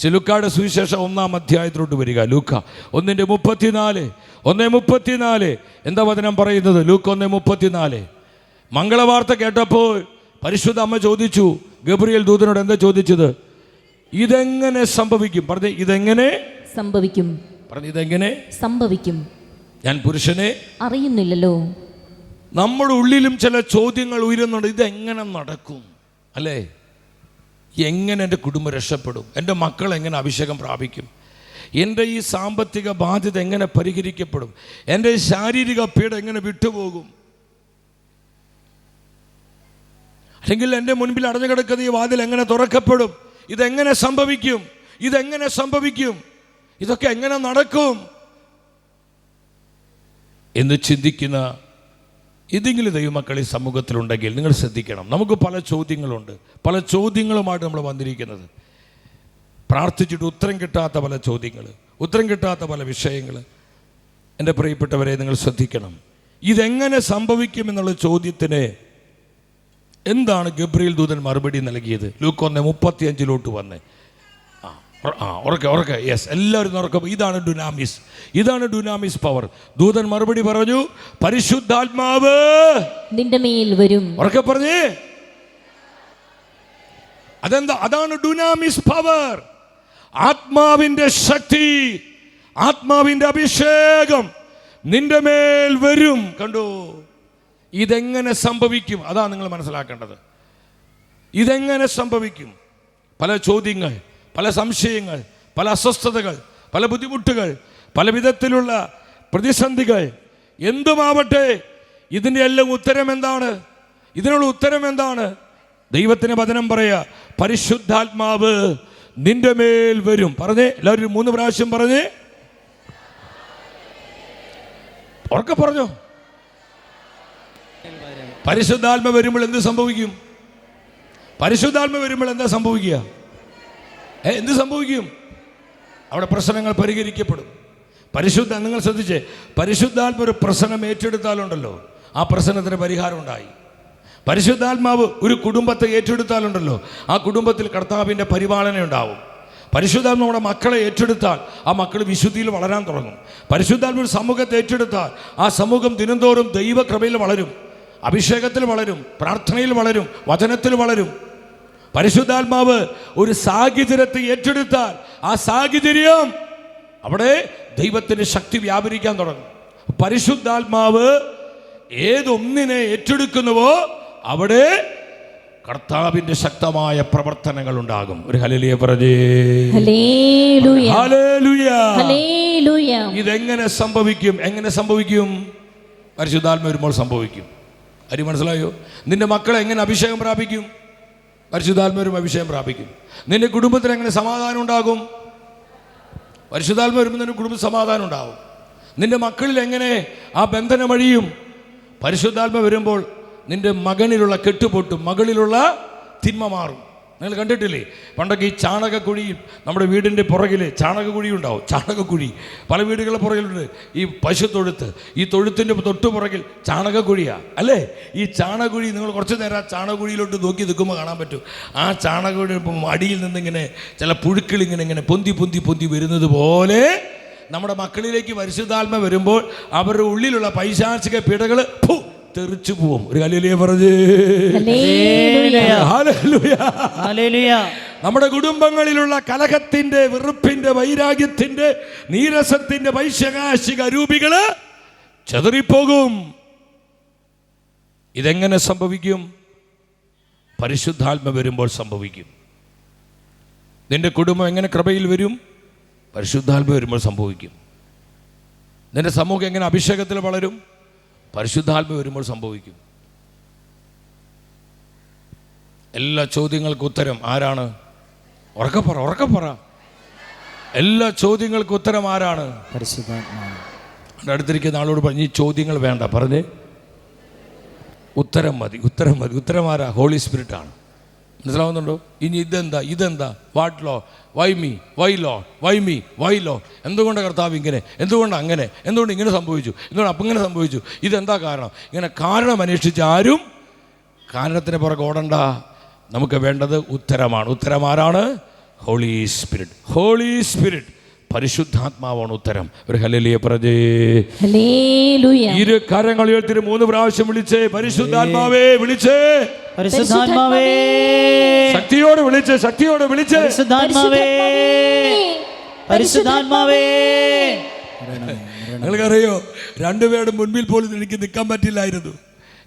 ചെലുക്കാട് സുവിശേഷം ഒന്നാം അധ്യായത്തിലോട്ട് വരിക. ലൂക്ക ഒന്നിന്റെ മുപ്പത്തിനാല് ഒന്നേ മുപ്പത്തിനാല്. എന്താ വചനം പറയുന്നത്? ലൂക്ക ഒന്നേ മുപ്പത്തിനാല്. മംഗളവാർത്ത കേട്ടപ്പോൾ പരിശുദ്ധ അമ്മ ചോദിച്ചു ഗബ്രിയേൽ ദൂതനോട് എന്താ ചോദിച്ചത്? ഇതെങ്ങനെ സംഭവിക്കും? പറഞ്ഞേ ഇതെങ്ങനെ സംഭവിക്കും. പറഞ്ഞു ഇതെങ്ങനെ സംഭവിക്കും. ഞാൻ പുരുഷനെ അറിയുന്നില്ലല്ലോ. നമ്മുടെ ഉള്ളിലും ചില ചോദ്യങ്ങൾ ഉയരുന്നുണ്ട്. ഇതെങ്ങനെ നടക്കും? അല്ലേ? എങ്ങനെ എന്റെ കുടുംബം രക്ഷപ്പെടും? എന്റെ മക്കൾ എങ്ങനെ അഭിഷേകം പ്രാപിക്കും? എന്റെ ഈ സാമ്പത്തിക ബാധ്യത എങ്ങനെ പരിഹരിക്കപ്പെടും? എന്റെ ശാരീരിക പീഡ എങ്ങനെ വിട്ടുപോകും? അല്ലെങ്കിൽ എന്റെ മുൻപിൽ അടഞ്ഞു കിടക്കുന്ന ഈ വാതിൽ എങ്ങനെ തുറക്കപ്പെടും? ഇതെങ്ങനെ സംഭവിക്കും? ഇതെങ്ങനെ സംഭവിക്കും? ഇതൊക്കെ എങ്ങനെ നടക്കും? എന്ന് ചിന്തിക്കുന്ന ഏതെങ്കിലും ദൈവമക്കൾ ഈ സമൂഹത്തിലുണ്ടെങ്കിൽ നിങ്ങൾ ശ്രദ്ധിക്കണം. നമുക്ക് പല ചോദ്യങ്ങളുണ്ട്. പല ചോദ്യങ്ങളുമായിട്ട് നമ്മൾ വന്നിരിക്കുന്നത്. പ്രാർത്ഥിച്ചിട്ട് ഉത്തരം കിട്ടാത്ത പല ചോദ്യങ്ങൾ ഉത്തരം കിട്ടാത്ത പല വിഷയങ്ങൾ. എന്റെ പ്രിയപ്പെട്ടവരെ നിങ്ങൾ ശ്രദ്ധിക്കണം. ഇതെങ്ങനെ സംഭവിക്കുമെന്നുള്ള ചോദ്യത്തിന് എന്താണ് ഗബ്രിയേൽ ദൂതൻ മറുപടി നൽകിയത്? ലൂക്കൊന്ന് മുപ്പത്തിയഞ്ചിലോട്ട് വന്ന്. ആ ഉറ- ഉറക്കെ ഉറക്കെ. യെസ് എല്ലാവരും ഉറക്കം. ഇതാണ് ഡുനാമിസ് ഇതാണ് ഡുനാമിസ് പവർ ദൂതൻ മറുപടി പറഞ്ഞു പരിശുദ്ധാത്മാവ്. നിന്റെ മേൽ വരും. ഉറക്കെ പറഞ്ഞേ. അതെന്താ? അതാണ് ഡുനാമിസ് പവർ ആത്മാവിന്റെ ശക്തി ആത്മാവിന്റെ അഭിഷേകം നിന്റെ മേൽ വരും. കണ്ടു? ഇതെങ്ങനെ സംഭവിക്കും? അതാണ് നിങ്ങൾ മനസ്സിലാക്കേണ്ടത്. ഇതെങ്ങനെ സംഭവിക്കും? പല ചോദ്യങ്ങൾ. പല സംശയങ്ങൾ പല അസ്വസ്ഥതകൾ പല ബുദ്ധിമുട്ടുകൾ പല വിധത്തിലുള്ള പ്രതിസന്ധികൾ. എന്തുമാവട്ടെ ഇതിന്റെ എല്ലാം ഉത്തരം എന്താണ്? ഇതിനുള്ള ഉത്തരം എന്താണ്? ദൈവത്തിന് വചനം പറയുക പരിശുദ്ധാത്മാവ് നിന്റെ മേൽ വരും. പറഞ്ഞേ എല്ലാവരും മൂന്ന് പ്രാവശ്യം പറഞ്ഞേ. ഉറക്കെ പറഞ്ഞു? പരിശുദ്ധാത്മ വരുമ്പോൾ എന്ത് സംഭവിക്കും? പരിശുദ്ധാത്മ വരുമ്പോൾ എന്താ സംഭവിക്കുക? എന്ത് സംഭവിക്കും? അവിടെ പ്രശ്നങ്ങൾ പരിഹരിക്കപ്പെടും. പരിശുദ്ധ നിങ്ങൾ ശ്രദ്ധിച്ചേ പരിശുദ്ധാത്മ ഒരു പ്രശ്നം ഏറ്റെടുത്താലുണ്ടല്ലോ ആ പ്രശ്നത്തിന് പരിഹാരം ഉണ്ടായി പരിശുദ്ധാത്മാവ് ഒരു കുടുംബത്തെ ഏറ്റെടുത്താലുണ്ടല്ലോ ആ കുടുംബത്തിൽ കർത്താവിന്റെ പരിപാലന ഉണ്ടാവും. പരിശുദ്ധാത്മ നമ്മുടെ മക്കളെ ഏറ്റെടുത്താൽ ആ മക്കൾ വിശുദ്ധിയിൽ വളരാൻ തുടങ്ങും. പരിശുദ്ധാത്മ ഒരു സമൂഹത്തെ ഏറ്റെടുത്താൽ ആ സമൂഹം ദിനംതോറും ദൈവകൃപയിൽ വളരും അഭിഷേകത്തിൽ വളരും പ്രാർത്ഥനയിൽ വളരും വചനത്തിൽ വളരും. പരിശുദ്ധാത്മാവ് ഒരു സാഹചര്യത്തെ ഏറ്റെടുത്താൽ ആ സാഹചര്യം അവിടെ ദൈവത്തിന് ശക്തി വ്യാപരിക്കാൻ തുടങ്ങും. പരിശുദ്ധാത്മാവ് ഏതൊന്നിനെ ഏറ്റെടുക്കുന്നുവോ അവിടെ കർത്താവിന്റെ ശക്തമായ പ്രവർത്തനങ്ങൾ ഉണ്ടാകും. ഒരു ഹലലിയ പറഞ്ഞേ. ഹല്ലേലൂയ. ഇതെങ്ങനെ സംഭവിക്കും? എങ്ങനെ സംഭവിക്കും? പരിശുദ്ധാത്മ വരുമ്പോൾ സംഭവിക്കും. അരി മനസ്സിലായോ? നിന്റെ മക്കളെ എങ്ങനെ അഭിഷേകം പ്രാപിക്കും? പരിശുദ്ധാത്മ വരുമ്പോൾ അഭിഷേകം പ്രാപിക്കും. നിന്റെ കുടുംബത്തിൽ എങ്ങനെ സമാധാനം ഉണ്ടാകും? പരിശുദ്ധാത്മ വരുമ്പോൾ നിന്റെ കുടുംബ സമാധാനം ഉണ്ടാകും നിന്റെ മക്കളിൽ എങ്ങനെ ആ ബന്ധനം വഴിയും പരിശുദ്ധാത്മ വരുമ്പോൾ നിന്റെ മകനിലുള്ള കെട്ടുപൊട്ടും മകളിലുള്ള തിന്മ മാറും. നിങ്ങൾ കണ്ടിട്ടില്ലേ? പണ്ടൊക്കെ ഈ ചാണകക്കുഴി നമ്മുടെ വീടിന്റെ പുറകിൽ ചാണകക്കുഴി ഉണ്ടാവും. ചാണകക്കുഴി. പല വീടുകളുടെ പുറകിലുണ്ട്. ഈ പശു തൊഴുത്ത്. ഈ തൊഴുത്തിന്റെ തൊട്ടു പുറകിൽ ചാണകക്കുഴിയാണ് അല്ലേ? ഈ ചാണകക്കുഴി നിങ്ങൾ കുറച്ച് നേരം ആ ചാണകക്കുഴിയിലോട്ട് നോക്കി നിൽക്കുമ്പോൾ കാണാൻ പറ്റും. ആ ഇപ്പം അടിയിൽ നിന്നിങ്ങനെ ചില പുഴുക്കൾ ഇങ്ങനെ ഇങ്ങനെ പൊന്തി പൊന്തി പൊന്തി വരുന്നത് പോലെ നമ്മുടെ മക്കളിലേക്ക് പരിശുദ്ധാത്മ വരുമ്പോൾ അവരുടെ ഉള്ളിലുള്ള പൈശാചിക പിടകൾ തെറിച്ചു പോവും. ഒരു കല്ലിലേ പറഞ്ഞ്. നമ്മുടെ കുടുംബങ്ങളിലുള്ള കലഹത്തിന്റെ വെറുപ്പിന്റെ വൈരാഗ്യത്തിന്റെ നീരസത്തിന്റെ വൈശകാശിക രൂപികൾ ചെതറിപ്പോകും. ഇതെങ്ങനെ സംഭവിക്കും? പരിശുദ്ധാത്മ വരുമ്പോൾ സംഭവിക്കും. നിന്റെ കുടുംബം എങ്ങനെ കൃപയിൽ വരും? പരിശുദ്ധാത്മ വരുമ്പോൾ സംഭവിക്കും. നിന്റെ സമൂഹം എങ്ങനെ അഭിഷേകത്തിൽ വളരും? പരിശുദ്ധാത്മ വരുമ്പോൾ സംഭവിക്കും. എല്ലാ ചോദ്യങ്ങൾക്കും ഉത്തരം ആരാണ്? ഉറക്കപ്പറ ഉറക്കപ്പറ എല്ലാ ചോദ്യങ്ങൾക്കും ഉത്തരം ആരാണ്? അടുത്തിരിക്കുന്ന ആളോട് പറഞ്ഞു ഈ ചോദ്യങ്ങൾ വേണ്ട പറഞ്ഞ്. ഉത്തരം മതി ഉത്തരം മതി. ഉത്തരം ആരാ? ഹോളി സ്പിരിറ്റ് ആണ് മനസ്സിലാവുന്നുണ്ടോ? ഇനി ഇതെന്താ? ഇതെന്താ? What low why me why low why me why low എന്തുകൊണ്ട് കർത്താവ് ഇങ്ങനെ? എന്തുകൊണ്ട് അങ്ങനെ? എന്തുകൊണ്ട് ഇങ്ങനെ സംഭവിച്ചു? എന്തുകൊണ്ട് അപ്പം ഇങ്ങനെ സംഭവിച്ചു? ഇതെന്താ കാരണം? ഇങ്ങനെ കാരണം അന്വേഷിച്ച് ആരും കാരണത്തിന് പുറകെ ഓടണ്ട. നമുക്ക് വേണ്ടത് ഉത്തരമാണ്. ഉത്തരം ആരാണ്? ഹോളി സ്പിരിറ്റ് ഹോളി സ്പിരിറ്റ് പരിശുദ്ധാത്മാവാണ് ഉത്തരം. ഒരു ഹലലിയ പ്രജേ ഹല്ലേലൂയ. ഇരു കരങ്ങൾ ഉയർത്തി മൂന്ന് പ്രാവശ്യം വിളിച്ചേ. പരിശുദ്ധാത്മാവേ വിളിച്ചേ. പരിശുദ്ധാത്മാവേ. ശക്തിയോട് വിളിച്ചേ ശക്തിയോട് വിളിച്ചേ. പരിശുദ്ധാത്മാവേ. പരിശുദ്ധാത്മാവേ. നിങ്ങൾക്കറിയോ രണ്ടുപേരുടെ മുൻപിൽ പോലും എനിക്ക് നിൽക്കാൻ പറ്റില്ലായിരുന്നു.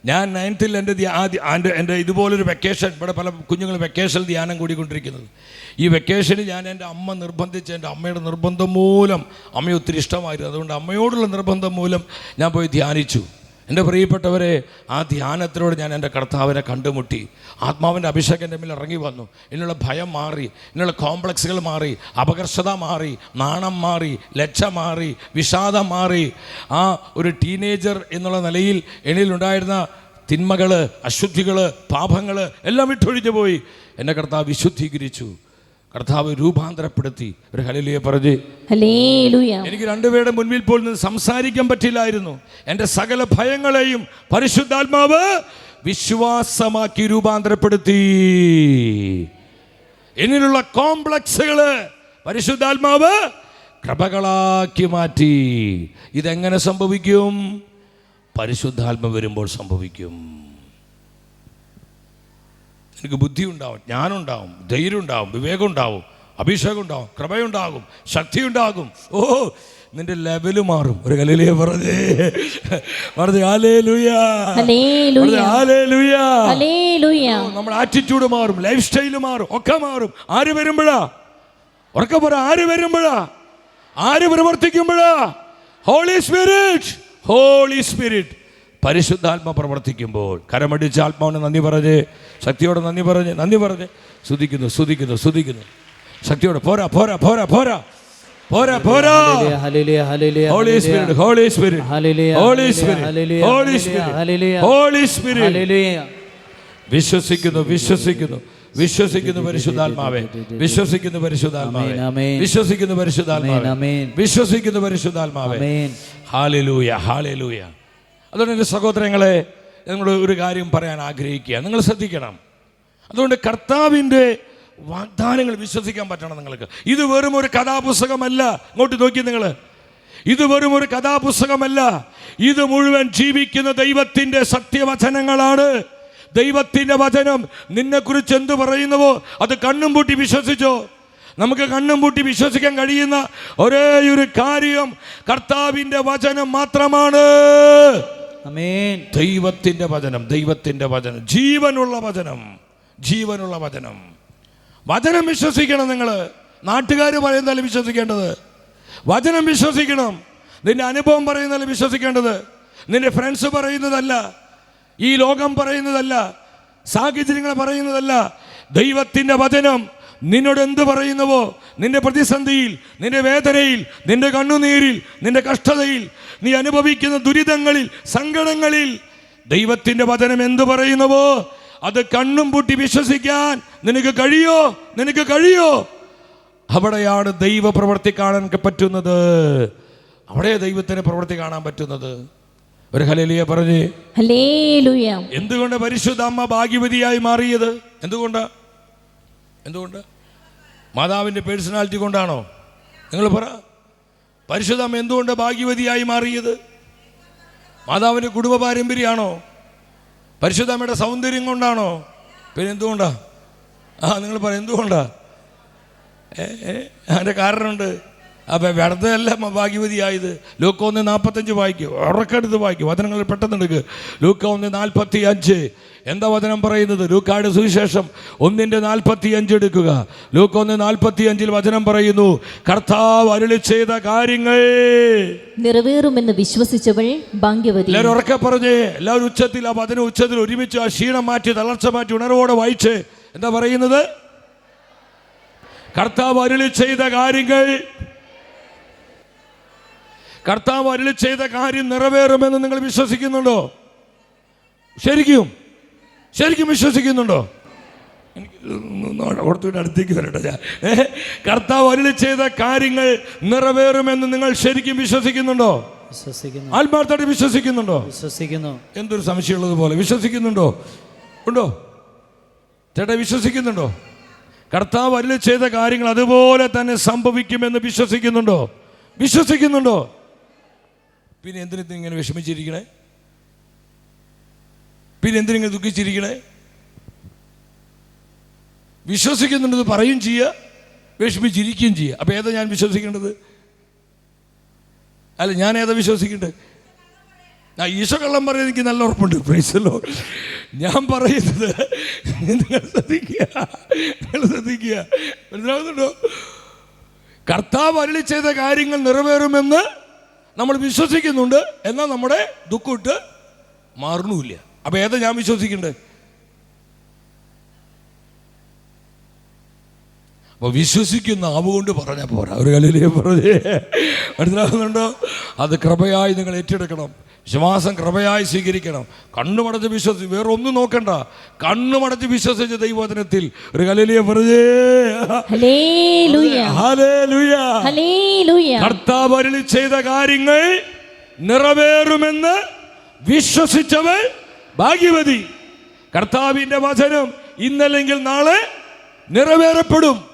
ഞാൻ നയൻത്തിൽ എന്റെ ആദ്യ എന്റെ ഇതുപോലൊരു വെക്കേഷൻ ഇവിടെ പല കുഞ്ഞുങ്ങൾ വെക്കേഷൻ ധ്യാനം കൂടിക്കൊണ്ടിരിക്കുന്നത്. ഈ വെക്കേഷനിൽ ഞാൻ എന്റെ അമ്മ നിർബന്ധിച്ച് എന്റെ അമ്മയുടെ നിർബന്ധം മൂലം അമ്മയെ ഒത്തിരി ഇഷ്ടമായിരുന്നു. അതുകൊണ്ട് അമ്മയോടുള്ള നിർബന്ധം മൂലം ഞാൻ പോയി ധ്യാനിച്ചു. എന്റെ പ്രിയപ്പെട്ടവരെ ആ ധ്യാനത്തിലൂടെ ഞാൻ എന്റെ കർത്താവിനെ കണ്ടുമുട്ടി. ആത്മാവിന്റെ അഭിഷേകം എന്റെ മേൽ ഇറങ്ങി വന്നു. എന്നുള്ള ഭയം മാറി എന്നുള്ള കോംപ്ലക്സുകൾ മാറി അപകർഷത മാറി നാണം മാറി ലക്ഷ മാറി വിഷാദം മാറി. ആ ഒരു ടീനേജർ എന്നുള്ള നിലയിൽ എന്നിലുണ്ടായിരുന്ന തിന്മകൾ അശുദ്ധികൾ പാപങ്ങൾ എല്ലാം വിട്ടൊഴിഞ്ഞു പോയി എന്റെ കർത്താവ് വിശുദ്ധീകരിച്ചു. കർത്താവ് രൂപാന്തരപ്പെടുത്തി ഒരു ഹലിലിയെ പറഞ്ഞ് എനിക്ക് രണ്ടുപേരുടെ മുൻപിൽ പോലും സംസാരിക്കാൻ പറ്റില്ലായിരുന്നു. എന്റെ സകല ഭയങ്ങളെയും പരിശുദ്ധാത്മാവ് വിശ്വാസമാക്കി രൂപാന്തരപ്പെടുത്തി. എന്നിലുള്ള കോംപ്ലക്സുകൾ പരിശുദ്ധാത്മാവ് കൃപകളാക്കി മാറ്റി. ഇതെങ്ങനെ സംഭവിക്കും? പരിശുദ്ധാത്മ വരുമ്പോൾ സംഭവിക്കും. എനിക്ക് ബുദ്ധി ഉണ്ടാവും ജ്ഞാനുണ്ടാവും ധൈര്യം ഉണ്ടാവും വിവേകം ഉണ്ടാവും അഭിഷേകം ഉണ്ടാവും കൃപയുണ്ടാകും ശക്തി ഉണ്ടാകും ഓ നിന്റെ ലെവൽ മാറും. ഒരു കലയിലേ പറഞ്ഞേ. പറഞ്ഞു നമ്മുടെ ആറ്റിറ്റ്യൂഡ് മാറും ലൈഫ് സ്റ്റൈൽ മാറും ഒക്കെ മാറും. ആര് വരുമ്പോഴാ? ഉറക്കെ പറ ആര് വരുമ്പോഴാ? ആര് പ്രവർത്തിക്കുമ്പോഴാ? ഹോളി സ്പിരിറ്റ് ഹോളി സ്പിരിറ്റ് പരിശുദ്ധാത്മ പ്രവർത്തിക്കുമ്പോൾ കരമടിച്ച ആത്മാവിന് നന്ദി പറഞ്ഞ് ശക്തിയോടെ നന്ദി പറഞ്ഞ് നന്ദി പറഞ്ഞ് സ്തുതിക്കുന്നു സ്തുതിക്കുന്നു സ്തുതിക്കുന്നു. ശക്തിയോടെ പോരാ പോരാ പോരാ പോരാ. പോരാ പോരാ. Holy spirit holy spirit holy spirit holy spirit holy spirit വിശ്വസിക്കുന്നു വിശ്വസിക്കുന്നു. വിശ്വസിക്കുന്നു പരിശുദ്ധാത്മാവേ. വിശ്വസിക്കുന്നു പരിശുദ്ധാത്മാവേ. വിശ്വസിക്കുന്നു പരിശുദ്ധാത്മാവേ. വിശ്വസിക്കുന്നു പരിശുദ്ധാത്മാവേ. ഹാലലൂയ ഹാലലൂയ അതുകൊണ്ട് എന്റെ സഹോദരങ്ങളെ നിങ്ങളോട് ഒരു കാര്യം പറയാൻ ആഗ്രഹിക്കുക. നിങ്ങൾ ശ്രദ്ധിക്കണം. അതുകൊണ്ട് കർത്താവിന്റെ വാഗ്ദാനങ്ങൾ വിശ്വസിക്കാൻ പറ്റണം നിങ്ങൾക്ക്. ഇത് വെറും ഒരു കഥാപുസ്തകമല്ല. ഇങ്ങോട്ട് നോക്കി നിങ്ങൾ ഇത് വെറും ഒരു കഥാപുസ്തകമല്ല. ഇത് മുഴുവൻ ജീവിക്കുന്ന ദൈവത്തിന്റെ സത്യവചനങ്ങളാണ്. ദൈവത്തിന്റെ വചനം നിന്നെക്കുറിച്ച് എന്ത് പറയുന്നുവോ അത് കണ്ണും പൂട്ടി വിശ്വസിച്ചോ? നമുക്ക് കണ്ണും പൂട്ടി വിശ്വസിക്കാൻ കഴിയുന്ന ഒരേ ഒരു കാര്യം കർത്താവിന്റെ വചനം മാത്രമാണ്. ദൈവത്തിന്റെ വചനം ദൈവത്തിന്റെ വചനം ജീവനുള്ള വചനം ജീവനുള്ള വചനം. വചനം വിശ്വസിക്കണം നിങ്ങൾ നാട്ടുകാർ പറയുന്നതല്ല വിശ്വസിക്കേണ്ടത്? വചനം വിശ്വസിക്കണം. നിന്റെ അനുഭവം പറയുന്നതല്ല വിശ്വസിക്കേണ്ടത്? നിന്റെ ഫ്രണ്ട്സ് പറയുന്നതല്ല. ഈ ലോകം പറയുന്നതല്ല. സാഹചര്യങ്ങൾ പറയുന്നതല്ല. ദൈവത്തിന്റെ വചനം നിന്നോട് എന്ത് പറയുന്നുവോ? നിന്റെ പ്രതിസന്ധിയിൽ നിന്റെ വേദനയിൽ നിന്റെ കണ്ണുനീരിൽ നിന്റെ കഷ്ടതയിൽ നീ അനുഭവിക്കുന്ന ദുരിതങ്ങളിൽ സങ്കടങ്ങളിൽ ദൈവത്തിന്റെ വചനം എന്ത് പറയുന്നുവോ? അത് കണ്ണും പൂട്ടി വിശ്വസിക്കാൻ നിനക്ക് കഴിയോ? നിനക്ക് കഴിയോ? അവിടെയാണ് ദൈവ പ്രവൃത്തി കാണാൻ പറ്റുന്നത്. അവിടെ ദൈവത്തിന് പ്രവൃത്തി കാണാൻ പറ്റുന്നത്. ഒരു ഹലേലിയ പറഞ്ഞ് എന്തുകൊണ്ട് പരിശുദ്ധ അമ്മ ഭാഗ്യവതിയായി മാറിയത്? എന്തുകൊണ്ടാ? എന്തുകൊണ്ട്? മാതാവിന്റെ പേഴ്സണാലിറ്റി കൊണ്ടാണോ? നിങ്ങൾ പറ. പരിശുദ്ധ എന്തുകൊണ്ട് ഭാഗ്യവതിയായി മാറിയത്? മാതാവിന്റെ കുടുംബ പാരമ്പര്യമാണോ? പരിശുദ്ധമ്മയുടെ സൗന്ദര്യം കൊണ്ടാണോ? പിന്നെ എന്തുകൊണ്ടാ ആ നിങ്ങൾ പറ എന്തുകൊണ്ടാ? ഏ, അതിന്റെ കാരണമുണ്ട്. അപ്പം വെറുതെ അല്ല ഭാഗ്യവതിയായത് ലൂക്ക ഒന്ന് നാൽപ്പത്തഞ്ച് വായിക്കും ഉറക്കെടുത്ത് വായിക്കും വചനങ്ങൾ പെട്ടെന്ന് എടുക്കുക ലൂക്ക ഒന്ന് നാൽപ്പത്തി അഞ്ച് എന്താ വചനം പറയുന്നത്? ലൂക്കാട് സുവിശേഷം ഒന്നിന്റെ നാൽപ്പത്തി അഞ്ച് എടുക്കുക. ലൂക്ക ഒന്ന് നാൽപ്പത്തി അഞ്ചിൽ വചനം പറയുന്നു കർത്താവ് അരുളി ചെയ്ത കാര്യങ്ങൾ നിറവേറുമെന്ന് വിശ്വസിച്ചവൾ ഭാഗ്യവതി. എല്ലാവരും ഉറക്കെ പറഞ്ഞേ എല്ലാവരും ഉച്ചത്തിൽ ആ വചന ഉച്ചത്തിൽ ഒരുമിച്ച് ആ ക്ഷീണം മാറ്റി തളർച്ച മാറ്റി ഉണർവോടെ വായിച്ച് എന്താ പറയുന്നത്? കർത്താവ് അരുളി ചെയ്ത കാര്യങ്ങൾ കർത്താവ് അരുളി ചെയ്ത കാര്യം നിറവേറുമെന്ന് നിങ്ങൾ വിശ്വസിക്കുന്നുണ്ടോ? ശരിക്കും? ശരിക്കും വിശ്വസിക്കുന്നുണ്ടോ? എനിക്ക് ഓർത്തുവിന്റെ അടുത്തേക്ക് വരട്ടെ ഞാൻ. കർത്താവ് അരുളി ചെയ്ത കാര്യങ്ങൾ നിറവേറുമെന്ന് നിങ്ങൾ ശരിക്കും വിശ്വസിക്കുന്നുണ്ടോ? വിശ്വസിക്കുന്നു. ആത്മാർത്ഥമായിട്ട് വിശ്വസിക്കുന്നുണ്ടോ? വിശ്വസിക്കുന്നു. എന്തൊരു സംശയമുള്ളത് പോലെ വിശ്വസിക്കുന്നുണ്ടോ? ഉണ്ടോ? ചേട്ടാ വിശ്വസിക്കുന്നുണ്ടോ? കർത്താവ് അരുളി ചെയ്ത കാര്യങ്ങൾ അതുപോലെ തന്നെ സംഭവിക്കുമെന്ന് വിശ്വസിക്കുന്നുണ്ടോ? വിശ്വസിക്കുന്നുണ്ടോ? പിന്നെ എന്തിനു ഇങ്ങനെ വിഷമിച്ചിരിക്കണേ? പിന്നെ എന്തിനിങ്ങനെ ദുഃഖിച്ചിരിക്കണേ? വിശ്വസിക്കുന്നുണ്ടെന്ന് പറയും ചെയ്യുക വിഷമിച്ചിരിക്കുകയും ചെയ്യുക. അപ്പോൾ ഏതാ ഞാൻ വിശ്വസിക്കേണ്ടത്? അല്ല ഞാൻ ഏതാ വിശ്വസിക്കേണ്ടത്? ആ ഈശോ കള്ളം പറയാൻ എനിക്ക് നല്ല ഉറപ്പുണ്ട്. പ്രൈസല്ലോ ഞാൻ പറയുന്നത് നിങ്ങൾ ശ്രദ്ധിക്കുക. നിങ്ങൾ ശ്രദ്ധിക്കുക. മനസ്സിലാവുന്നുണ്ടോ? കർത്താവ് അരളി ചെയ്ത കാര്യങ്ങൾ നിറവേറുമെന്ന് നമ്മൾ വിശ്വസിക്കുന്നുണ്ട് എന്നാൽ നമ്മുടെ ദുഃഖമിട്ട് മാറണമില്ല. അപ്പോൾ ഏതാ ഞാൻ വിശ്വസിക്കണ്ടേ? അപ്പോൾ വിശ്വസിക്കുന്ന ആവുകൊണ്ട് പറഞ്ഞാൽ പോരാ. ഒരു കളിയിലേ പറഞ്ഞേ. മനസ്സിലാകുന്നുണ്ടോ അത് കൃപയായി നിങ്ങൾ ഏറ്റെടുക്കണം. വിശ്വാസം കൃപയായി സ്വീകരിക്കണം. കണ്ണുമടച്ച് വിശ്വസിച്ച് വേറെ ഒന്നും നോക്കണ്ട കണ്ണുമടച്ച് വിശ്വസിച്ച ദൈവവചനത്തിൽ ഒരു കലലിയ കർത്താവ് അരുളി ചെയ്ത കാര്യങ്ങൾ നിറവേറുമെന്ന് വിശ്വസിച്ചവൾ ഭാഗ്യവതി. കർത്താവിന്റെ വചനം ഇന്നല്ലെങ്കിൽ നാളെ നിറവേറപ്പെടും.